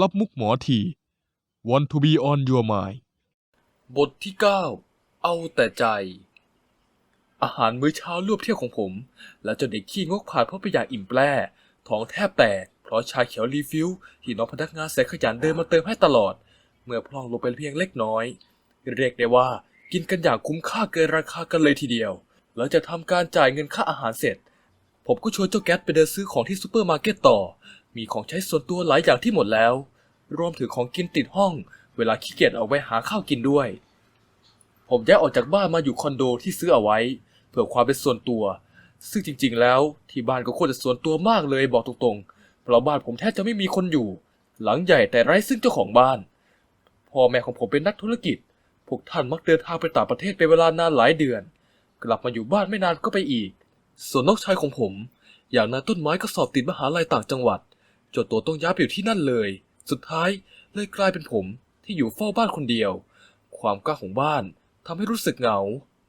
รับมุกหมอที Want to be on your mind บทที่ 9 เอาแต่ใจ อาหารมื้อเช้ารวบเที่ยวของผม และเจ้าเด็กขี้งกผ่านเพราะไปอยากอิ่มแปร่ท้องแทบแตก เพราะชาเขียวรีฟิลที่น้องพนักงานแสนขยันเดินมาเติมให้ตลอด เมื่อพลองลงไปเพียงเล็กน้อย เรียกได้ว่ากินกันอย่างคุ้มค่าเกินราคากันเลยทีเดียวแล้วจะทำการจ่ายเงินค่าอาหารเสร็จ ผมก็ชวนเจ้าแก๊สไปเดินซื้อของที่ซูเปอร์มาร์เก็ตต่อ มีของใช้ส่วนตัวหลายอย่างที่หมดแล้ว รวมถึงของกินติดห้อง เวลาขี้เกียจออกไปหาข้าวกินด้วย ผมย้ายออกจากบ้านมาอยู่คอนโดที่ซื้อเอาไว้ เพื่อความเป็นส่วนตัว ซึ่งจริง ๆ แล้วที่บ้านก็โคตรจะส่วนตัวมากเลยบอกตรงๆ เพราะบ้านผมแทบจะไม่มีคนอยู่ หลังใหญ่แต่ไร้ซึ่งเจ้าของบ้านพ่อแม่ของผมเป็นนักธุรกิจ พวกท่านมักเดินทางไปต่างประเทศเป็นเวลานานหลายเดือน กลับมาอยู่บ้านไม่นานก็ไปอีก ส่วนน้องชายของผม อย่างนายต้นไม้ก็สอบติดมหาลัยต่างจังหวัดจนตัวต้องย้ายไปอยู่ที่นั่นเลย สุดท้ายเลยกลายเป็นผมที่อยู่เฝ้าบ้านคนเดียว ความกล้าของบ้านทำให้รู้สึกเหงา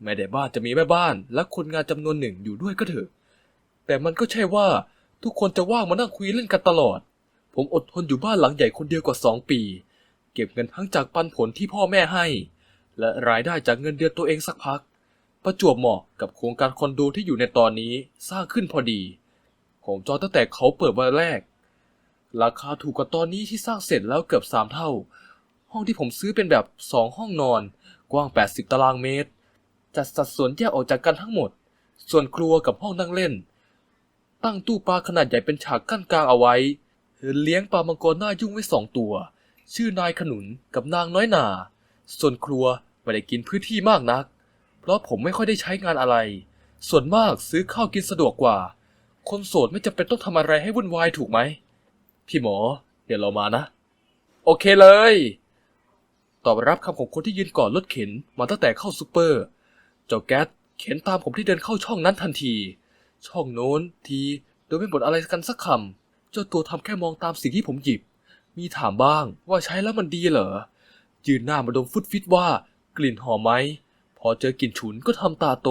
แม้แต่บ้านจะมีแม่บ้านและคนงานจำนวนหนึ่งอยู่ด้วยก็เถอะ แต่มันก็ใช่ว่าทุกคนจะว่างมานั่งคุยเล่นกันตลอด ผมอดทนอยู่บ้านหลังใหญ่คนเดียวกว่าสองปี เก็บเงินทั้งจากปันผลที่พ่อแม่ให้ และรายได้จากเงินเดือนตัวเองสักพัก ประจวบเหมาะกับโครงการคอนโดที่อยู่ในตอนนี้สร้างขึ้นพอดี ผมจองตั้งแต่เขาเปิดวันแรก ราคาถูกกว่าตอนนี้ที่สร้างเสร็จแล้วเกือบสามเท่า ห้องที่ผมซื้อเป็นแบบสองห้องนอน กว้าง 80 ตารางเมตร จัดสัดส่วนแยกออกจากกันทั้งหมด ส่วนครัวกับห้องนั่งเล่น ตั้งตู้ปลาขนาดใหญ่เป็นฉากกั้นกลางเอาไว้ เลี้ยงปลามังกรหน้ายุ่งไว้สองตัว ชื่อนายขนุนกับนางน้อยหนา ส่วนครัวไม่ได้กินพื้นที่มากนัก เพราะผมไม่ค่อยได้ใช้งานอะไร ส่วนมากซื้อข้าวกินสะดวกกว่า คนโสดไม่จำเป็นต้องทำอะไรให้วุ่นวายถูกไหม พี่หมอ เดี๋ยวเรามานะ โอเคเลย ตอบรับคำของคนที่ยืนก่อนรถเข็นมาตั้งแต่เข้าซูเปอร์ เจ้าแก๊สเข็นตามผมที่เดินเข้าช่องนั้นทันที ช่องโน้นทีโดยไม่บ่นอะไรกันสักคำ เจ้าตัวทำแค่มองตามสิ่งที่ผมหยิบ มีถามบ้างว่าใช้แล้วมันดีเหรอ ยืนหน้ามาดมฟุตฟิตว่ากลิ่นหอมไหม พอเจอกลิ่นฉุนก็ทำตาโต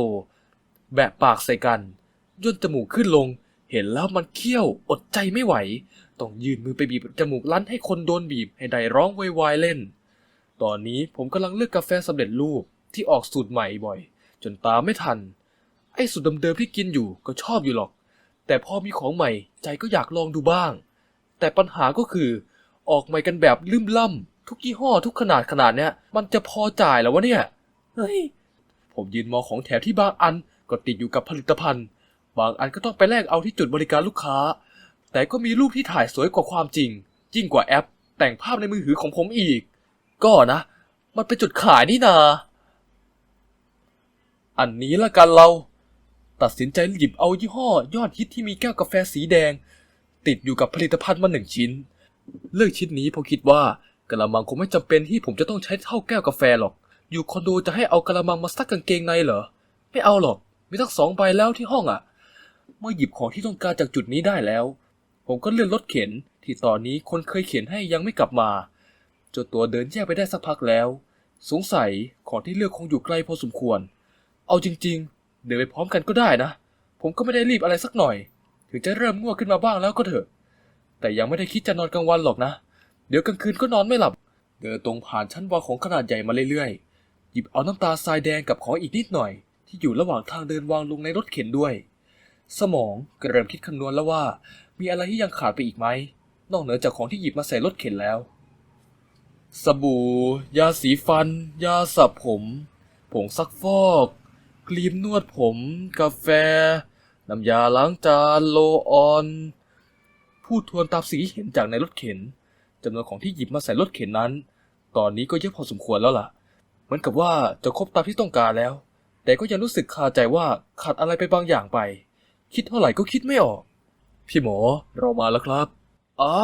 แบะปากใส่กัน ย่นจมูกขึ้นลง เห็นแล้วมันเคี้ยวอดใจไม่ไหว ต้องยืนมือไปบีบจมูกลั่นให้คนโดนบีบให้ได้ร้องไวๆเล่น ตอนนี้ผมกำลังเลือกกาแฟสำเร็จรูปที่ออกสูตรใหม่บ่อย จนตามไม่ทัน ไอ้สูตรเดิมๆที่กินอยู่ก็ชอบอยู่หรอก แต่พอมีของใหม่ใจก็อยากลองดูบ้าง แต่ปัญหาก็คือ ออกใหม่กันแบบลืมล่ำทุกยี่ห้อทุกขนาดขนาดเนี้ยมันจะพอจ่ายแล้ววะเนี่ยเฮ้ยผมยืนมองของแถมที่บางอันก็ติดอยู่กับผลิตภัณฑ์ บางอันก็ต้องไปแลกเอาที่จุดบริการลูกค้า แต่ก็มีรูปที่ถ่ายสวยกว่าความจริง ยิ่งกว่าแอป แต่งภาพในมือถือของผมอีก ก็นะ มันเป็นจุดขายนี่นา อันนี้ละกันเรา ตัดสินใจหยิบเอายี่ห้อ ยอดฮิตที่มีแก้วกาแฟสีแดง ติดอยู่กับผลิตภัณฑ์มาหนึ่งชิ้น เลือกชิ้นนี้เพราะคิดว่ากระมังคงไม่จำเป็นที่ผมจะต้องใช้เท่าแก้วกาแฟหรอก อยู่คอนโดจะให้เอากระมังมาซักกางเกงในเหรอ ไม่เอาหรอก มีทั้งสองใบแล้วที่ห้องอะ เมื่อหยิบของที่ต้องการจากจุดนี้ได้แล้ว ผมก็เลื่อนรถเข็น ที่ตอนนี้คนเคยเข็นให้ยังไม่กลับมาจ้าตัวเดินแยกไปได้สักพักแล้ว สงสัยของที่เลือกคงอยู่ไกลพอสมควร เอาจริง ๆ เดินไปพร้อมกันก็ได้นะ ผมก็ไม่ได้รีบอะไรสักหน่อย ถึงจะเริ่มง่วงขึ้นมาบ้างแล้วก็เถอะ แต่ยังไม่ได้คิดจะนอนกลางวันหรอกนะ เดี๋ยวกลางคืนก็นอนไม่หลับ เดินตรงผ่านชั้นวางของขนาดใหญ่มาเรื่อยๆ หยิบเอาน้ำตาทรายแดงกับของอีกนิดหน่อย ที่อยู่ระหว่างทางเดินวางลงในรถเข็นด้วย สมองก็เริ่มคิดคำนวณแล้วว่า มีอะไรที่ยังขาดไปอีกไหม นอกเหนือจากของที่หยิบมาใส่รถเข็นแล้ว สบู่ ยาสีฟัน ยาสระผม ผงซักฟอก ครีมนวดผม กาแฟ น้ำยาล้างจาน โลออน พูดทวนตามสิ่งที่เห็นจากในรถเข็นจำนวนของที่หยิบมาใส่รถเข็นนั้น ตอนนี้ก็เยอะพอสมควรแล้วล่ะ เหมือนกับว่าจะครบตามที่ต้องการแล้ว แต่ก็ยังรู้สึกคาใจว่าขาดอะไรไปบางอย่างไป คิดเท่าไหร่ก็คิดไม่ออก พี่หมอเรามาแล้วครับอ๋อ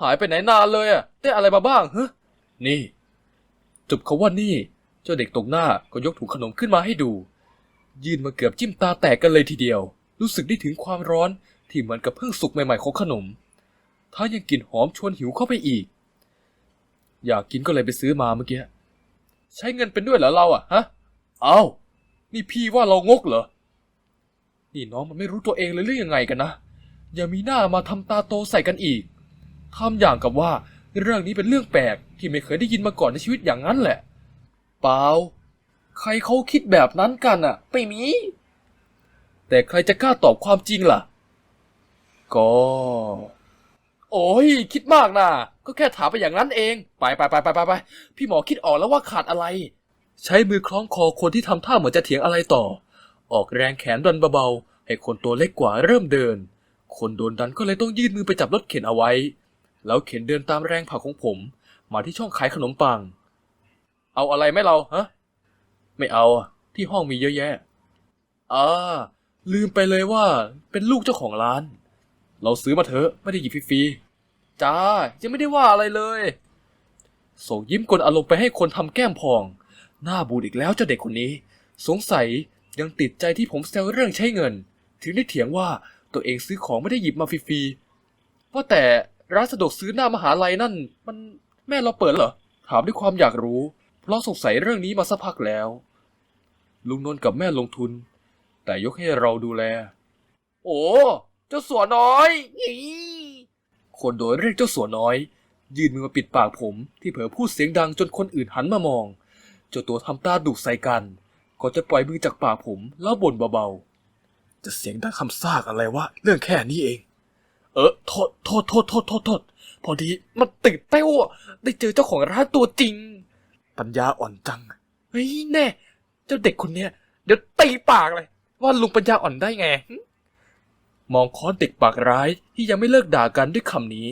หายไปไหนนานเลยอะได้อะไรมาบ้างฮะนี่จบคาว่านี่ เจ้าเด็กตรงหน้าก็ยกถุงขนมขึ้นมาให้ดู ยื่นมาเกือบจิ้มตาแตกกันเลยทีเดียว รู้สึกได้ถึงความร้อนที่เหมือนกับเพิ่งสุกใหม่ๆของขนม ถ้ายังกลิ่นหอมชวนหิวเข้าไปอีก อยากกินก็เลยไปซื้อมาเมื่อกี้ ใช้เงินเป็นด้วยเหรอเราอะฮะ เอา้า นี่พี่ว่าเรางกเหรอ นี่น้องมันไม่รู้ตัวเองเลยหรือยังไงกันนะ อย่ามีหน้ามาทำตาโตใส่กันอีกทำอย่างกับว่าเรื่องนี้เป็นเรื่องแปลกที่ไม่เคยได้ยินมาก่อนในชีวิตอย่างนั้นแหละ เปล่า ใครเขาคิดแบบนั้นกันอะไม่มี แต่ใครจะกล้าตอบความจริงล่ะ ก็ โอ้ยคิดมากนะก็แค่ถามไปอย่างนั้นเอง ไปไปไปไปไปไปพี่หมอคิดออกแล้วว่าขาดอะไร ใช้มือคล้องคอคนที่ทำท่าเหมือนจะเถียงอะไรต่อ ออกแรงแขนดันเบาๆให้คนตัวเล็กกว่าเริ่มเดิน คนโดนดันก็เลยต้องยื่นมือไปจับรถเข็นเอาไว้ แล้วเข็นเดินตามแรงผลักของผม มาที่ช่องขายขนมปัง เอาอะไรไหมเราฮะ ไม่เอาที่ห้องมีเยอะแยะอ่าลืมไปเลยว่าเป็นลูกเจ้าของร้าน เราซื้อมาเถอะไม่ได้หยิบฟรีๆจ้ายังไม่ได้ว่าอะไรเลยส่งยิ้มกลอารมณ์ไปให้คนทำแก้มพอง หน้าบูดอีกแล้วเจ้าเด็กคนนี้ สงสัยยังติดใจที่ผมแซวเรื่องใช้เงิน ถึงได้เถียงว่า ตัวเองซื้อของไม่ได้หยิบมาฟรีๆว่าแต่ร้านสะดวกซื้อหน้ามหาลัยนั่น มันแม่เราเปิดเหรอ ถามด้วยความอยากรู้ เพราะสงสัยเรื่องนี้มาสักพักแล้ว ลุงนนท์กับแม่ลงทุน แต่ยกให้เราดูแล โอ้เจ้าสัวน้อยอคนโดยเรียกเจ้าสัวน้อย ยืนมือมาปิดปากผมที่เผลอพูดเสียงดังจนคนอื่นหันมามองเจ้าตัวทำตาดุใส่กันก่อนจะปล่อยมือจากปากผมแล้วบ่นเบาๆ จะเสียงดังคำซากอะไรวะ เรื่องแค่นี้เอง เออ โทษ โทษ โทษ โทษ โทษ โทษ พอดีมันตื่นเต้นอะได้เจอเจ้าของร้านตัวจริง ปัญญาอ่อนจัง เฮ้ยแน่ เจ้าเด็กคนเนี้ย เดี๋ยวตีปากเลย ว่าลุงปัญญาอ่อนได้ไง มองค้อนเด็กปากร้ายที่ยังไม่เลิกด่ากันด้วยคำนี้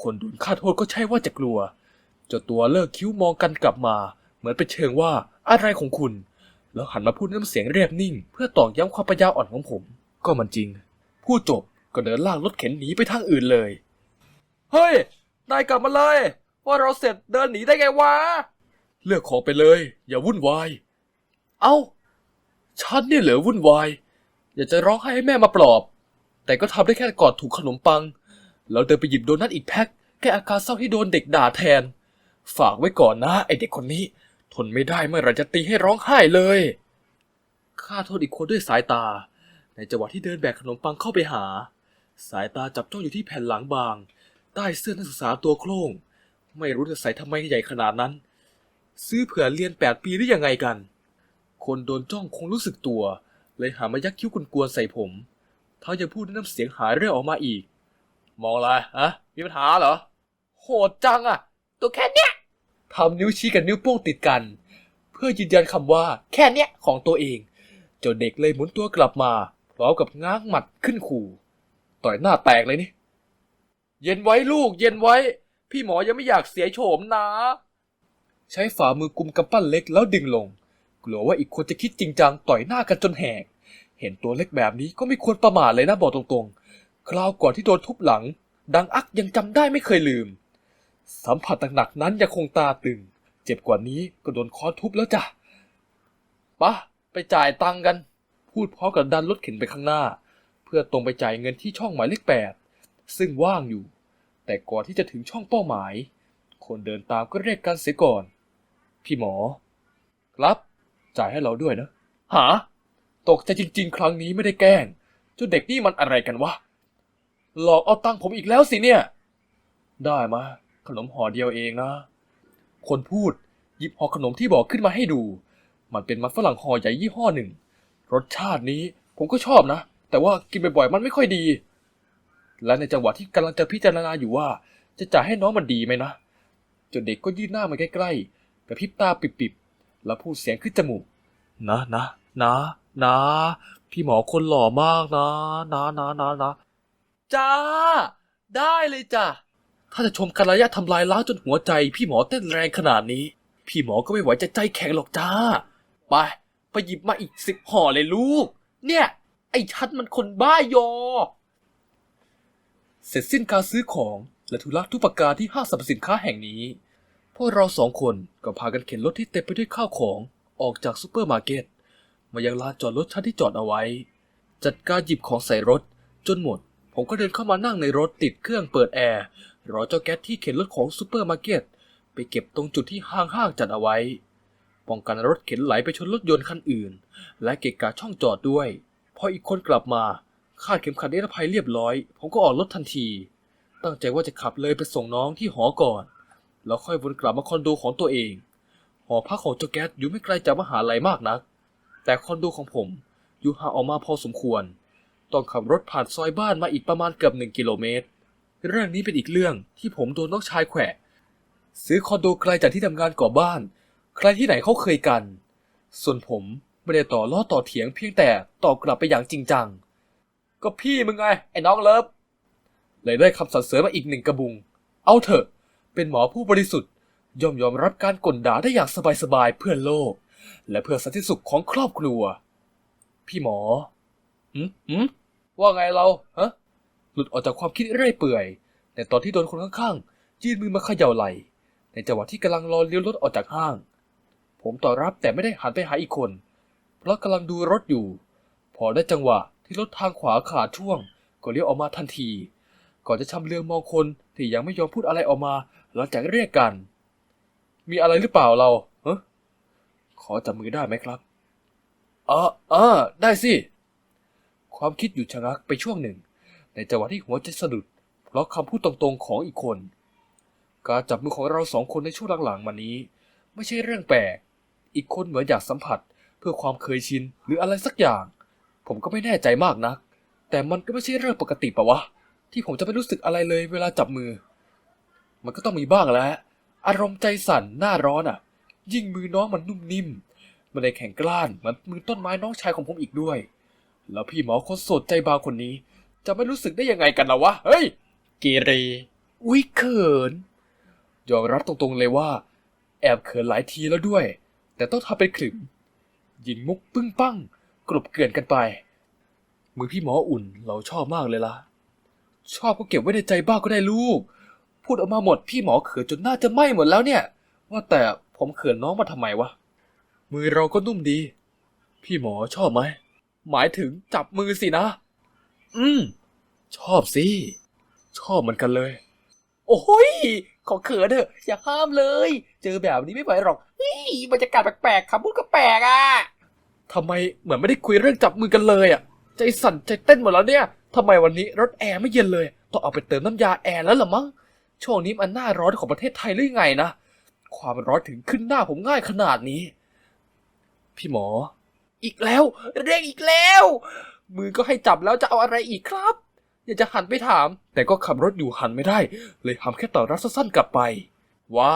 คนโดนฆ่าโทษก็ใช่ว่าจะกลัวเจ้าตัวเลิกคิ้วมองกันกลับมา เหมือนเป็นเชิงว่าอะไรของคุณ แล้วหันมาพูดน้ำเสียงเรียบนิ่ง เพื่อตอกย้ำความปัญญาอ่อนของผม ก็มันจริง พูดจบก็เดินลากรถเข็นหนีไปทางอื่นเลย เฮ้ย นายกลับมาเลย ว่าเราเสร็จเดินหนีได้ไงวะ เลือกของไปเลย อย่าวุ่นวาย เอ้า ฉันเนี่ยเหลือวุ่นวาย อยากจะร้องไห้ให้แม่มาปลอบ แต่ก็ทำได้แค่กอดถูกขนมปัง แล้วเดินไปหยิบโดนัทอีกแพ็คแก้อาการเศร้าที่โดนเด็กด่าแทน ฝากไว้ก่อนนะไอเด็กคนนี้ ทนไม่ได้เมื่อไรจะตีให้ร้องไห้เลยข้าโทษอีกคนด้วยสายตา ในจังหวะที่เดินแบกขนมปังเข้าไปหา สายตาจับจ้องอยู่ที่แผ่นหลังบาง ใต้เสื้อนักศึกษาตัวโคร่ง ไม่รู้จะใส่ทำไมใหญ่ขนาดนั้น ซื้อเผื่อเรียนแปดปีหรือยังไงกัน คนโดนจ้องคงรู้สึกตัว เลยหามายักคิ้วกวนๆใส่ผมเขายังพูดด้วยน้ำเสียงหายเรื่อยออกมาอีก มองอะไรฮะมีปัญหาเหรอ โหดจังอะตัวแค่เนี้ย ทำนิ้วชี้กับนิ้วโป้งติดกัน เพื่อยืนยันคำว่าแค่เนี้ยของตัวเองจ้าเด็กเลยหมุนตัวกลับมาพร้อมกับง้างหมัดขึ้นขู่ต่อยหน้าแตกเลยนี่ เย็นไว้ลูกเย็นไว้ พี่หมอยังไม่อยากเสียโฉมนะ ใช้ฝ่ามือกุมกำปั้นเล็กแล้วดึงลง กลัวว่าอีกคนจะคิดจริงจังต่อยหน้ากันจนแหก เห็นตัวเล็กแบบนี้ก็ไม่ควรประมาทเลยนะบอกตรงๆ คราวก่อนที่โดนทุบหลัง ดังอักยังจำได้ไม่เคยลืม สัมผัสหนักๆนั้นยังคงตาตึง เจ็บกว่านี้ก็โดนค้อนทุบแล้วจ้ะปะไปจ่ายตังกัน พูดพร้อมกับดันรถเข็นไปข้างหน้า เพื่อตรงไปจ่ายเงินที่ช่องหมายเลขแปดซึ่งว่างอยู่ แต่ก่อนที่จะถึงช่องเป้าหมาย คนเดินตามก็เรียกกันเสียก่อน พี่หมอ ครับจ่ายให้เราด้วยนะหาตกใจจริง ๆ ครั้งนี้ไม่ได้แกล้งเจ้าเด็กนี่มันอะไรกันวะหลอกเอาตังผมอีกแล้วสิเนี่ย ได้มา ขนมห่อเดียวเองนะ คนพูดหยิบห่อขนมที่บอกขึ้นมาให้ดู มันเป็นมันฝรั่งห่อใหญ่ยี่ห้อหนึ่ง รสชาตินี้ผมก็ชอบนะ แต่ว่ากินบ่อยๆมันไม่ค่อยดี และในจังหวะที่กำลังจะพิจารณาอยู่ว่า จะจ่ายให้น้องมันดีไหมนะจ้าเด็กก็ยื่นหน้ามาใกล้ๆกระพริบตาปิบๆ แล้วพูดเสียงขึ้นจมูก นะนะนะนะพี่หมอคนหล่อมากนะ นะนะนะนะจ้า ได้เลยจ้ะ ถ้าจะชมกันระยะทำลายล้างจนหัวใจ พี่หมอเต้นแรงขนาดนี้ พี่หมอก็ไม่ไหวจะใจแข็งหรอกจ้า ไป ไปหยิบมาอีกสิบห่อเลยลูก เนี่ย ไอ้ชัดมันคนบ้ายอ เสร็จสิ้นการซื้อของและธุระทุกประการที่ห้างสรรพสินค้าแห่งนี้ พวกเราสองคนก็พากันเข็นรถที่เต็มไปด้วยข้าวของออกจากซูเปอร์มาร์เก็ตมายังลานจอดรถชั้นที่จอดเอาไว้ จัดการหยิบของใส่รถจนหมด ผมก็เดินเข้ามานั่งในรถติดเครื่องเปิดแอร์ รอเจ้าแก๊สที่เข็นรถของซูเปอร์มาร์เก็ตไปเก็บตรงจุดที่ห้างๆจัดเอาไว้ ป้องกันรถเข็นไหลไปชนรถยนต์คันอื่น และเกะกะช่องจอดด้วย พออีกคนกลับมาคาดเข็มขัดนิรภัยเรียบร้อย ผมก็ออกรถทันที ตั้งใจว่าจะขับเลยไปส่งน้องที่หอก่อน แล้วค่อยวนกลับมาคอนโดของตัวเอง หอพักของเจ้าแก๊สอยู่ไม่ไกลจากมหาลัยมากนัก แต่คอนโดของผมอยู่ห่างออกมาพอสมควร ต้องขับรถผ่านซอยบ้านมาอีกประมาณเกือบหนึ่งกิโลเมตร เรื่องนี้เป็นอีกเรื่องที่ผมโดนน้องชายแขวะ ซื้อคอนโดไกลจากที่ทำงานก่อบ้าน ใครที่ไหนเขาเคยกัน ส่วนผมไม่ได้ต่อล้อต่อเถียงเพียงแต่ตอบกลับไปอย่างจริงจัง ก็พี่มึงไงไอ้น้องเลิฟ เลยได้คำสรรเสริญมาอีกหนึ่งกระบุง เอาเถอะ เป็นหมอผู้บริสุทธิ์ ยอมยอมรับการกลด่าได้อย่างสบายๆเพื่อโลก และเพื่อสันติสุขของครอบครัว พี่หมอ หืมหืมว่าไงเราฮะหลุดออกจากความคิดเรื่อยเปื่อย แต่ตอนที่โดนคนข้างๆยื่นมือมาเขย่าไหล่ในจังหวะที่กำลังรอเลี้ยวรถออกจากห้าง ผมตอบรับแต่ไม่ได้หันไปหาอีกคน เพราะกำลังดูรถอยู่ พอได้จังหวะที่รถทางขวาขาดช่วง ก็เลี้ยวออกมาทันที ก่อนจะชำเลืองมองคนที่ยังไม่ยอมพูดอะไรออกมาหลังจากเรียกกัน มีอะไรหรือเปล่าเราเฮ้ขอจับมือได้ไหมครับออเออได้สิ ความคิดหยุดชะงักไปช่วงหนึ่ง ในจังหวะที่หัวใจสะดุด เพราะคำพูดตรงๆของอีกคน การจับมือของเราสองคนในช่วงหลังๆมานี้ ไม่ใช่เรื่องแปลก อีกคนเหมือนอยากสัมผัส เพื่อความเคยชินหรืออะไรสักอย่าง ผมก็ไม่แน่ใจมากนัก แต่มันก็ไม่ใช่เรื่องปกติปะวะ ที่ผมจะไม่รู้สึกอะไรเลยเวลาจับมือ มันก็ต้องมีบ้างแหล้วอารมณ์ใจสั่นหน้าร้อนอะ ยิ่งมือน้องมันนุ่มนิ่มมันได้แข็งกล้านเหมือนมือต้นไม้น้องชายของผมอีกด้วย แล้วพี่หมอคนโสดใจบางคนนี้ จะไม่รู้สึกได้ยังไงกันล่ะวะ เฮ้ยเกเรอุ้ยเขิน ยอมรับตรงๆเลยว่า แอบเขินหลายทีแล้วด้วย แต่ต้องทำเป็นขรึมยิงมุกปึ้งปั้ง กลบเกลื่อนกันไป มือพี่หมออุ่นเราชอบมากเลยล่ะ ชอบก็เก็บไว้ในใจบ้างก็ได้ลูก พูดออกมาหมดพี่หมอเขินจนหน้าจะไหม้หมดแล้วเนี่ย ว่าแต่ผมเขินน้องมาทำไมวะ มือเราก็นุ่มดี พี่หมอชอบไหม หมายถึงจับมือสินะ อืม ชอบสิ ชอบเหมือนกันเลย โอ้ย ขอเขินเถอะ อย่าห้ามเลย เจอแบบนี้ไม่ไหวหรอกเฮ้ยบรรยากาศแปลกๆคำพูดก็แปลกอะทำไมเหมือนไม่ได้คุยเรื่องจับมือกันเลยอะ ใจสั่นใจเต้นหมดแล้วเนี่ยทำไมวันนี้รถแอร์ไม่เย็นเลย ต้องเอาไปเติมน้ำยาแอร์แล้วหรอมั้ง ช่วงนี้มันหน้าร้อนของประเทศไทยหรือไงนะ ความร้อนถึงขึ้นหน้าผมง่ายขนาดนี้ พี่หมอ อีกแล้ว เรียกอีกแล้ว มือก็ให้จับแล้วจะเอาอะไรอีกครับ อยากจะหันไปถาม แต่ก็ขับรถอยู่หันไม่ได้ เลยทำแค่ต่อรับสั้นๆกลับไป ว่า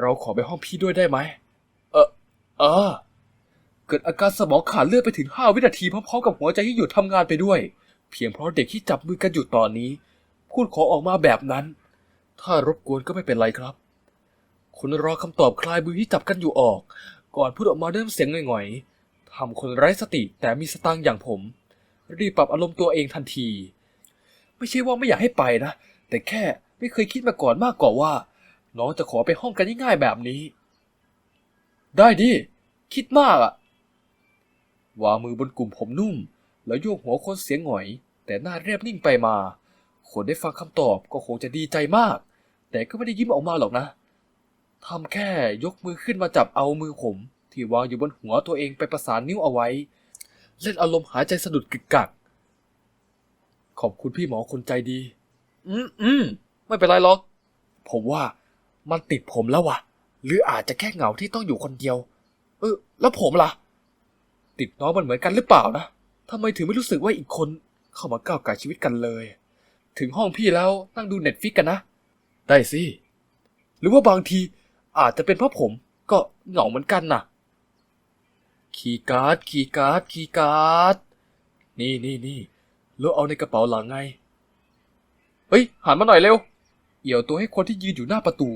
เราขอไปห้องพี่ด้วยได้ไหม เออ เออ เกิดอาการสมองขาดเลือดไปถึง5วินาทีพร้อมๆกับหัวใจที่หยุดทำงานไปด้วย เพียงเพราะเด็กที่จับมือกันอยู่ตอนนี้ พูดขอออกมาแบบนั้น ถ้ารบกวนก็ไม่เป็นไรครับคุณรอคำตอบคลายมือที่จับกันอยู่ออก ก่อนพูดออกมาด้วยน้ำเสียงหง่อยๆ ทำคนไร้สติแต่มีสตางค์อย่างผม รีบปรับอารมณ์ตัวเองทันที ไม่ใช่ว่าไม่อยากให้ไปนะ แต่แค่ไม่เคยคิดมาก่อนมากกว่าว่า น้องจะขอไปห้องกันง่ายๆแบบนี้ ได้ดิ คิดมากอะวางมือบนกลุ่มผมนุ่ม แล้วโยกหัวคนเสียงหงอย แต่หน้าเรียบนิ่งไปมา คนได้ฟังคำตอบก็คงจะดีใจมาก แต่ก็ไม่ได้ยิ้มออกมาหรอกนะทำแค่ยกมือขึ้นมาจับเอามือผม ที่วางอยู่บนหัวตัวเองไปประสานนิ้วเอาไว้ เล่นอารมณ์หายใจสะดุดกึกกัก ขอบคุณพี่หมอคนใจดี อืมอืมไม่เป็นไรหรอก ผมว่ามันติดผมแล้ววะหรืออาจจะแค่เหงาที่ต้องอยู่คนเดียว เออ แล้วผมล่ะ ติดน้องมันเหมือนกันหรือเปล่านะทำไมถึงไม่รู้สึกว่าอีกคนเข้ามาก้าวไก่ายชีวิตกันเลย ถึงห้องพี่แล้วนั่งดูเน็ตฟิกกันนะ ได้สิ หรือว่าบางทีอาจจะเป็นเพราะผมก็เหงาเหมือนกันน่ะ คีย์การ์ดคีย์การ์ดคีย์การ์ดนี่นี่นี่แล้วเอาในกระเป๋าหลังไง เฮ้ยหันมาหน่อยเร็ว เอี่ยวตัวให้คนที่ยืนอยู่หน้าประตู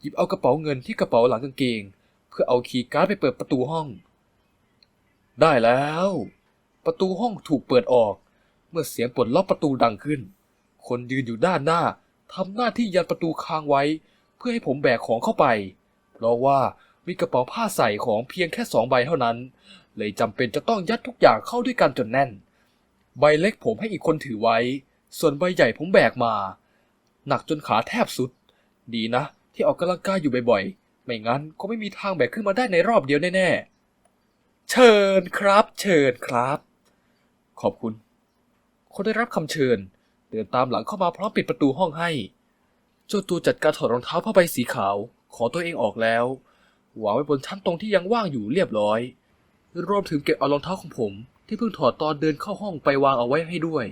หยิบเอากระเป๋าเงินที่กระเป๋าหลังกางเกง เพื่อเอาคีย์การ์ดไปเปิดประตูห้อง ได้แล้ว ประตูห้องถูกเปิดออก เมื่อเสียงปลดล็อกประตูดังขึ้น คนยืนอยู่ด้านหน้าทำหน้าที่ยันประตูค้างไว้ เพื่อให้ผมแบกของเข้าไป เพราะว่า มีกระเป๋าผ้าใส่ของเพียงแค่สองใบเท่านั้น เลยจำเป็นจะต้องยัดทุกอย่างเข้าด้วยกันจนแน่น ใบเล็กผมให้อีกคนถือไว้ ส่วนใบใหญ่ผมแบกมา หนักจนขาแทบสุด ดีนะ ที่ออกกำลังกายอยู่บ่อยๆ ไม่งั้นก็ไม่มีทางแบกขึ้นมาได้ในรอบเดียวแน่ๆ เชิญครับ เชิญครับ ขอบคุณคนได้รับคำเชิญ เดินตามหลังเข้ามาพร้อมปิดประตูห้องให้ เจ้าตัวจัดการถอดรองเท้าผ้าใบสีขาว ขอตัวเองออกแล้ว วางไว้บนชั้นตรงที่ยังว่างอยู่เรียบร้อย รวมถึงเก็บเอารองเท้าของผม ที่เพิ่งถอดตอนเดินเข้าห้องไปวางเอาไว้ให้ด้วย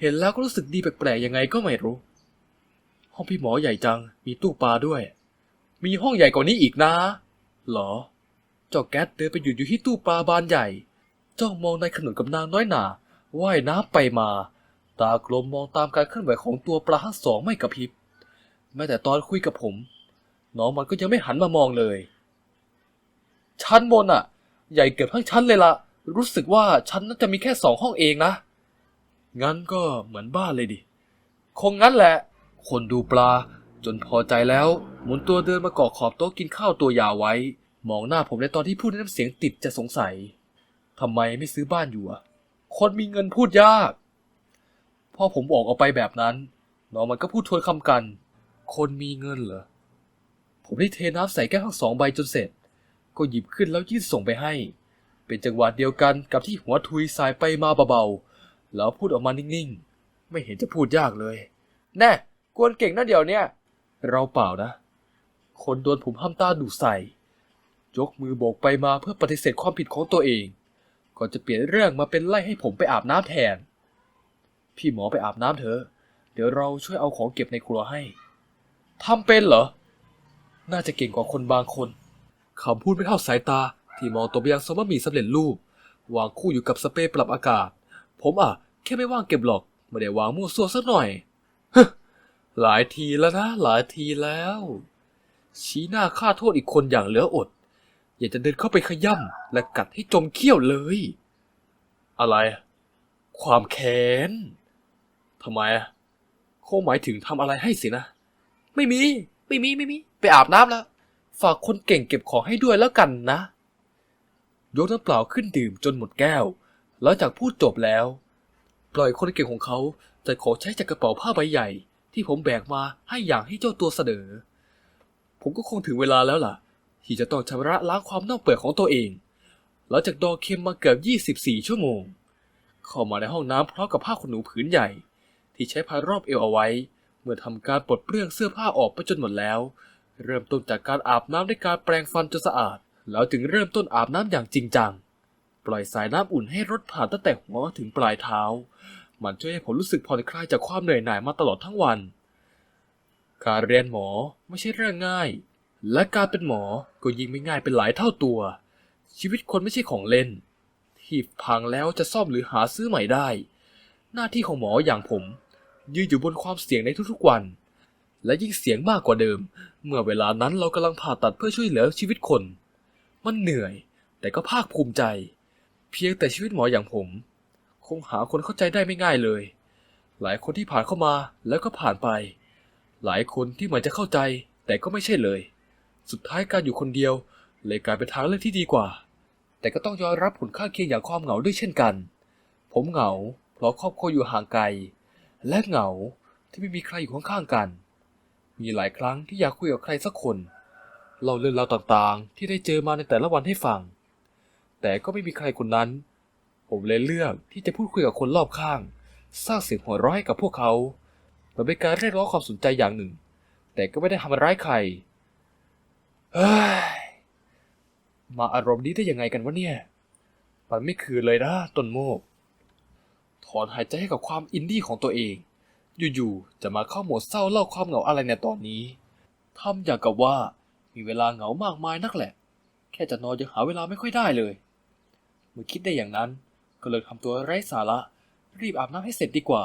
เห็นแล้วก็รู้สึกดีแปลกๆยังไงก็ไม่รู้ ห้องพี่หมอใหญ่จัง มีตู้ปลาด้วย มีห้องใหญ่กว่านี้อีกนะเหรอ เจ้าแก๊สเดินไปหยุดอยู่ที่ตู้ปลาบานใหญ่จ้องมองนายขนุนกับนางน้อยหนาว่ายน้ำไปมา ตากลมมองตามการเคลื่อนไหวของตัวปลาทั้งสองไม่กระพริบ แม้แต่ตอนคุยกับผม น้องมันก็ยังไม่หันมามองเลย ชั้นบนอะใหญ่เกือบทั้งชั้นเลยละรู้สึกว่าชั้นน่าจะมีแค่สองห้องเองนะ งั้นก็เหมือนบ้านเลยดิ คงงั้นแหละ คนดูปลา จนพอใจแล้ว หมุนตัวเดินมาเกาะขอบโต๊ะกินข้าวตัวยาวไว้ มองหน้าผมในตอนที่พูดด้วยน้ำเสียงติดจะสงสัยทำไมไม่ซื้อบ้านอยู่อะคนมีเงินพูดยาก พอผมบอกออกไปแบบนั้น น้องมันก็พูดทวนคำกัน คนมีเงินเหรอ ผมได้เทน้ำใส่แก้วทั้งสองใบจนเสร็จ ก็หยิบขึ้นแล้วยื่นส่งไปให้ เป็นจังหวะเดียวกันกับที่หัวทุยสายไปมาเบาๆ แล้วพูดออกมานิ่งๆ ไม่เห็นจะพูดยากเลย แน่กวนเก่งนะเดี๋ยวเนี้ยเราเปล่านะ คนโดนผมห้ามตาดูใส่ ยกมือโบกไปมาเพื่อปฏิเสธความผิดของตัวเองก่อนจะเปลี่ยนเรื่องมาเป็นไล่ให้ผมไปอาบน้ำแทน พี่หมอไปอาบน้ำเถอะ เดี๋ยวเราช่วยเอาของเก็บในครัวให้ทำเป็นเหรอ น่าจะเก่งกว่าคนบางคน คำพูดไม่เท่าสายตา ที่มองตัวไปยังซอมบะหมี่สำเร็จรูป วางคู่อยู่กับสเปรย์ปรับอากาศ ผมอะ แค่ไม่ว่างเก็บหรอก ไม่ได้วางมั่วซั่วสักหน่อยฮึหลายทีแล้วนะ หลายทีแล้ว ชี้หน้าฆ่าโทษอีกคนอย่างเหลืออด อยากจะเดินเข้าไปขย่ำและกัดให้จมเขี้ยวเลย อะไร ความแค้นทำไมอะคงหมายถึงทำอะไรให้สินะ ไม่มี ไม่มี ไม่มี ไปอาบน้ำแล้ว ฝากคนเก่งเก็บของให้ด้วยแล้วกันนะ ยกน้ำเปล่าขึ้นดื่มจนหมดแก้วแล้วจากพูดจบแล้ว ปล่อยคนเก่งของเขาจะขอใช้จากกระเป๋าผ้าใบใหญ่ ที่ผมแบกมาให้อย่างให้เจ้าตัวเสนอ ผมก็คงถึงเวลาแล้วล่ะ ที่จะต้องชำระล้างความเน่าเปื่อยของตัวเอง หลังจากดอเค็มมาเกือบ24 ชั่วโมง เข้ามาในห้องน้ำพร้อมกับผ้าขนหนูผืนใหญ่ ที่ใช้พันรอบเอวเอาไว้ เมื่อทำการปลดเปลื้องเสื้อผ้าออกไปจนหมดแล้ว เริ่มต้นจากการอาบน้ำด้วยการแปรงฟันจนสะอาด แล้วจึงเริ่มต้นอาบน้ำอย่างจริงจัง ปล่อยสายน้ำอุ่นให้รดผ่านตั้งแต่หัวถึงปลายเท้า มันช่วยให้ผมรู้สึกผ่อนคลายจากความเหนื่อยหน่ายมาตลอดทั้งวัน การเรียนหมอไม่ใช่เรื่องง่าย และการเป็นหมอก็ยิ่งไม่ง่ายเป็นหลายเท่าตัว ชีวิตคนไม่ใช่ของเล่น ที่พังแล้วจะซ่อมหรือหาซื้อใหม่ได้ หน้าที่ของหมออย่างผม ยืนอยู่บนความเสี่ยงในทุกๆวัน และยิ่งเสียงมากกว่าเดิม เมื่อเวลานั้นเรากำลังผ่าตัดเพื่อช่วยเหลือชีวิตคน มันเหนื่อย แต่ก็ภาคภูมิใจ เพียงแต่ชีวิตหมออย่างผม คงหาคนเข้าใจได้ไม่ง่ายเลย หลายคนที่ผ่านเข้ามาแล้วก็ผ่านไป หลายคนที่เหมือนจะเข้าใจ แต่ก็ไม่ใช่เลย สุดท้ายการอยู่คนเดียว เลยกลายเป็นทางเลือกที่ดีกว่า แต่ก็ต้องยอมรับผลข้างเคียงอย่างความเหงาด้วยเช่นกัน ผมเหงา เพราะครอบครัวอยู่ห่างไกล และเหงาที่ไม่มีใครอยู่ข้างๆกัน มีหลายครั้งที่อยากคุยกับใครสักคนเล่าเรื่องราวต่างๆ ที่ได้เจอมาในแต่ละวันให้ฟัง แต่ก็ไม่มีใครคนนั้น ผมเลยเลือกที่จะพูดคุยกับคนรอบข้าง สร้างเสียงหัวเราะให้กับพวกเขามันเป็นการเรียกร้องความสนใจอย่างหนึ่ง แต่ก็ไม่ได้ทำร้ายใครเฮ้ยมาอารมณ์นี้ได้ยังไงกันวะเนี่ย มันไม่คือเลยนะต้นโมก ถอนหายใจให้กับความอินดี้ของตัวเอง อยู่ๆ จะมาเข้าโหมดเศร้าเล่าความเหงาอะไรในตอนนี้ทำอย่างกับว่ามีเวลาเหงามากมายนักแหละ แค่จะนอนยังหาเวลาไม่ค่อยได้เลย เมื่อคิดได้อย่างนั้นก็เลยทำตัวไร้สาระ รีบอาบน้ำให้เสร็จดีกว่า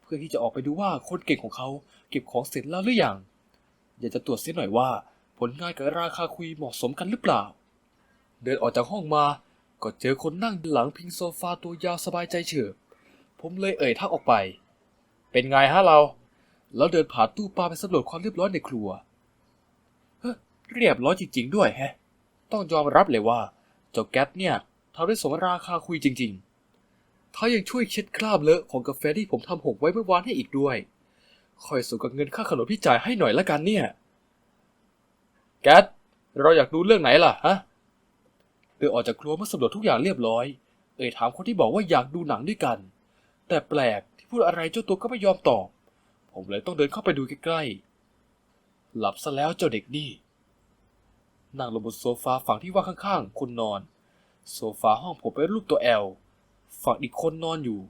เพื่อที่จะออกไปดูว่าคนเก่งของเขาเก็บของเสร็จแล้วหรือยังอยากจะตรวจเสียหน่อยว่า ผลงานกับราคาคุยเหมาะสมกันหรือเปล่า เดินออกจากห้องมาก็เจอคนนั่งหลังพิงโซฟาตัวยาวสบายใจเฉิบผมเลยเอ่ยทักออกไป เป็นไงฮะเรา แล้วเดินผ่านตู้ปลาไปสำรวจความเรียบร้อยในครัว เรียบร้อยจริง ๆ ด้วยแฮะ ต้องยอมรับเลยว่า เจ้าแก๊สเนี่ยทำได้สมราคาคุยจริง ๆ เขายังช่วยเช็ดคราบเลอะของกาแฟที่ผมทำหกไว้เมื่อวานให้อีกด้วย คอยสูกับเงินค่าขนมที่จ่ายให้หน่อยละกันเนี่ย แก๊สเราอยากดูเรื่องไหนล่ะฮะเดินออกจากครัวเมื่อสำรวจทุกอย่างเรียบร้อย เอ่ยถามคนที่บอกว่าอยากดูหนังด้วยกัน แต่แปลก พูดอะไรเจ้าตัวก็ไม่ยอมตอบ ผมเลยต้องเดินเข้าไปดูใกล้ๆ หลับซะแล้วเจ้าเด็กนี่นั่งลงบนโซฟาฝั่งที่ว่าข้างๆ คนนอน โซฟาห้องผมเป็นรูปตัวแอล ฝั่งอีกคนนอนอยู่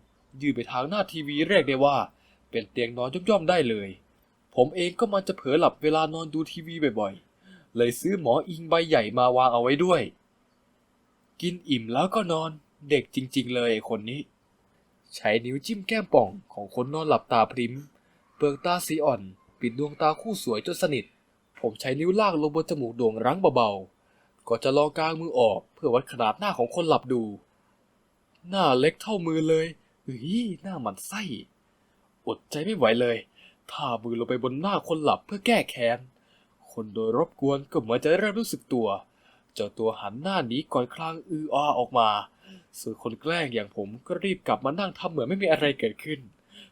ยืนไปทางหน้าทีวีเรียกได้ว่า เป็นเตียงนอนย่อมๆได้เลย ผมเองก็มันจะเผลอหลับเวลานอนดูทีวีบ่อยๆ เลยซื้อหมออิงใบใหญ่มาวางเอาไว้ด้วย กินอิ่มแล้วก็นอน เด็กจริง ๆ เลยคนนี้ ใช้นิ้วจิ้มแก้มป่องของคนนอนหลับตาพริมเปลือกตาสีอ่อน ปิดดวงตาคู่สวยจนสนิท ผมใช้นิ้วลากลงบนจมูกโด่งรั้งเบาๆ ก็จะลองกางมือออกเพื่อวัดขนาดหน้าของคนหลับดู หน้าเล็กเท่ามือเลยเฮ้ยหน้ามันไส้ อดใจไม่ไหวเลยท่ามือลงไปบนหน้าคนหลับเพื่อแก้แค้น คนโดยรบกวนก็เหมือนจะเริ่มรู้สึกตัว เจ้าตัวหันหน้าหนีก่อนคลางอืออาออกมา ส่วนคนแกล้งอย่างผมก็รีบกลับมานั่งทำเหมือนไม่มีอะไรเกิดขึ้น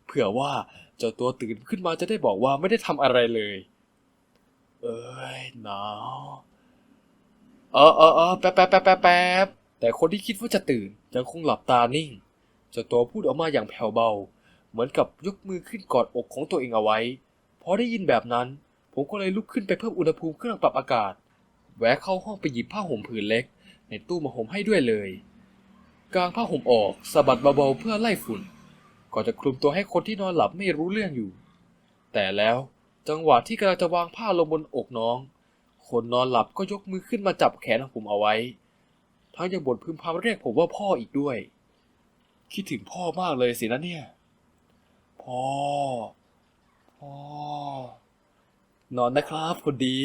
เผื่อว่าเจ้าตัวตื่นขึ้นมาจะได้บอกว่าไม่ได้ทำอะไรเลย เอ้ยหนาวเออเออเออแป๊บแป๊บแป๊บแป๊บแป๊บแต่คนที่คิดว่าจะตื่นยังคงหลับตานิ่งเจ้าตัวพูดออกมาอย่างแผ่วเบา เหมือนกับยกมือขึ้นกอดอกของตัวเองเอาไว้พอได้ยินแบบนั้นผมก็เลยลุกขึ้นไปเพิ่มอุณหภูมิเครื่องปรับอากาศ แวะเข้าห้องไปหยิบผ้าห่มผืนเล็ก ในตู้มาห่มให้ด้วยเลย กางผ้าห่มออกสะบัดเบาๆเพื่อไล่ฝุ่นก่อนจะคลุมตัวให้คนที่นอนหลับไม่รู้เรื่องอยู่ แต่แล้วจังหวะที่กำลังจะวางผ้าลงบนอกน้อง คนนอนหลับก็ยกมือขึ้นมาจับแขนของผมเอาไว้ ทั้งยังบ่นพึมพำเรียกผมว่าพ่ออีกด้วย คิดถึงพ่อมากเลยสินะเนี่ย พ่อ พ่อ นอนนะครับคนดี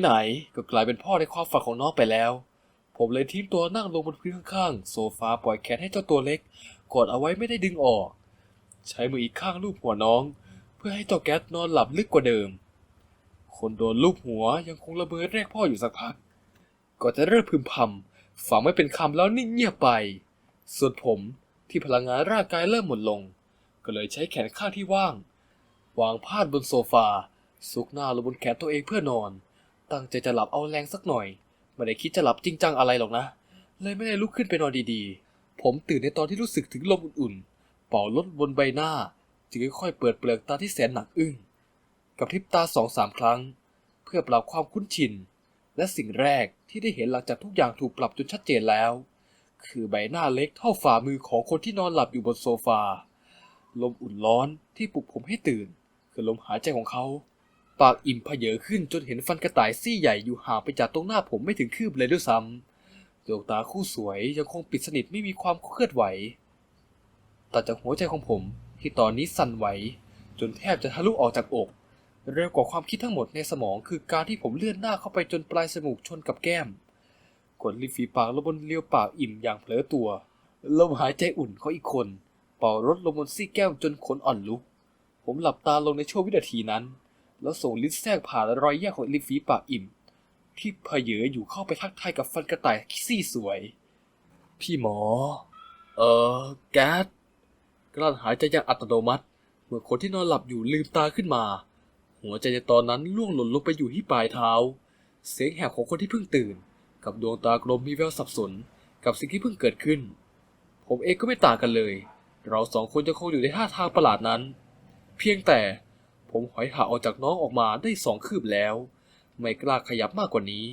ไหนๆก็กลายเป็นพ่อในความฝันของน้องไปแล้ว ผมเลยทิ้งตัวนั่งลงบนพื้นข้างๆโซฟาปล่อยแขนให้เจ้าตัวเล็ก กดเอาไว้ไม่ได้ดึงออก ใช้มืออีกข้างลูบหัวน้อง เพื่อให้เจ้าแก๊สนอนหลับลึกกว่าเดิม คนโดนลูบหัวยังคงระเบิดเรียกพ่ออยู่สักพัก ก็จะเริ่มพึมพำฝังไม่เป็นคำแล้วนิ่งเงียบไป ส่วนผมที่พลังงานร่างกายเริ่มหมดลง ก็เลยใช้แขนข้างที่ว่าง วางพาดบนโซฟาซุกหน้าลงบนแขนตัวเองเพื่อนอน ตั้งใจจะหลับเอาแรงสักหน่อย ไม่ได้คิดจะหลับจริงจังอะไรหรอกนะ เลยไม่ได้ลุกขึ้นไปนอนดีๆ ผมตื่นในตอนที่รู้สึกถึงลมอุ่นๆ เป่าลดบนใบหน้า จึงค่อยๆเปิดเปลือกตาที่แสนหนักอึ้ง กับพริบตาสองสามครั้ง เพื่อปรับความคุ้นชิน และสิ่งแรกที่ได้เห็นหลังจากทุกอย่างถูกปรับจนชัดเจนแล้ว คือใบหน้าเล็กเท่าฝ่ามือของคนที่นอนหลับอยู่บนโซฟา ลมอุ่นร้อนที่ปลุกผมให้ตื่น คือลมหายใจของเขา ปากอิ่มเพเยอขึ้นจนเห็นฟันกระต่ายซี่ใหญ่อยู่ห่างไปจากตรงหน้าผมไม่ถึงคืบเลยด้วยซ้ำดวงตาคู่สวยยังคงปิดสนิทไม่มีความเคลื่อนไหวตัดจากหัวใจของผมที่ตอนนี้สั่นไหว จนแทบจะทะลุออกจากอก เร็วกว่าความคิดทั้งหมดในสมองคือการที่ผมเลื่อนหน้าเข้าไปจนปลายจมูกชนกับแก้ม กดริมฝีปากลงบนเลียวปากอิ่มอย่างเผลอตัวลมหายใจอุ่นของอีกคน เป่ารถลงบนซี่แก้วจนขนอ่อนลุก ผมหลับตาลงในช่วงวินาทีนั้น แล้วส่งลิ้นแทรกผ่านรอยแยกของริมฝีปากอิ่ม ที่เพเยออยู่เข้าไปทักทายกับฟันกระต่ายซี่สวย พี่หมอ เออแก๊สกลั้นหายใจอย่างอัตโนมัติ เมื่อคนที่นอนหลับอยู่ลืมตาขึ้นมา หัวใจในตอนนั้นล่วงหล่นลงไปอยู่ที่ปลายเท้า เสียงแหบของคนที่เพิ่งตื่น กับดวงตากลมมีแววสับสน กับสิ่งที่เพิ่งเกิดขึ้น ผมเองก็ไม่ต่างกันเลย เราสองคนจะคงอยู่ในท่าทางประหลาดนั้น เพียงแต่ ผมหอยหาออกจากน้องออกมาได้สองคืบแล้ว ไม่กล้าขยับมากกว่านี้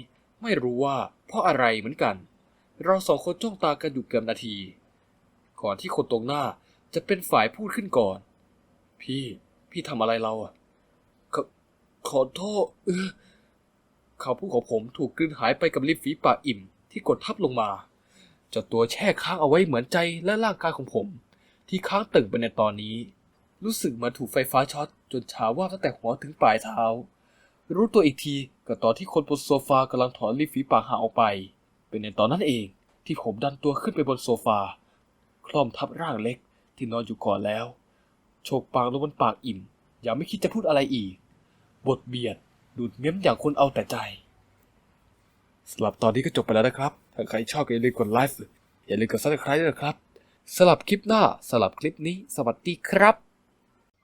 ไม่รู้ว่าเพราะอะไรเหมือนกัน เราสองคนจ้องตากันอยู่เกือบนาที ก่อนที่คนตรงหน้าจะเป็นฝ่ายพูดขึ้นก่อน พี่พี่ทำอะไรเราอะขอขอโทษเออคำพูดของผมถูกกลืนหายไปกับริมฝีปากอิ่มที่กดทับลงมาจ้าตัวแช่ค้างเอาไว้เหมือนใจและร่างกายของผม ที่ค้างตึงไปในตอนนี้ รู้สึกเหมือนถูกไฟฟ้าช็อตจนชาว่าตั้งแต่หัวถึงปลายเท้า รู้ตัวอีกทีก็ตอนที่คนบนโซฟากำลังถอนริฟฝีปากหาออกไป เป็นในตอนนั้นเองที่ผมดันตัวขึ้นไปบนโซฟา คล่อมทับร่างเล็กที่นอนอยู่ก่อนแล้วโชกปากลงบนปากอิ่ม อย่าไม่คิดจะพูดอะไรอีก บทเบียดดูดเม้ยมอย่างคนเอาแต่ใจสำหรับตอนนี้ก็จบไปแล้วนะครับ ถ้าใครชอบอย่าลืมกดไลค์อย่าลืมกดซับสไครต์ด้วยนะครับสำหรับคลิปหน้าสำหรับคลิปนี้ สวัสดีครับ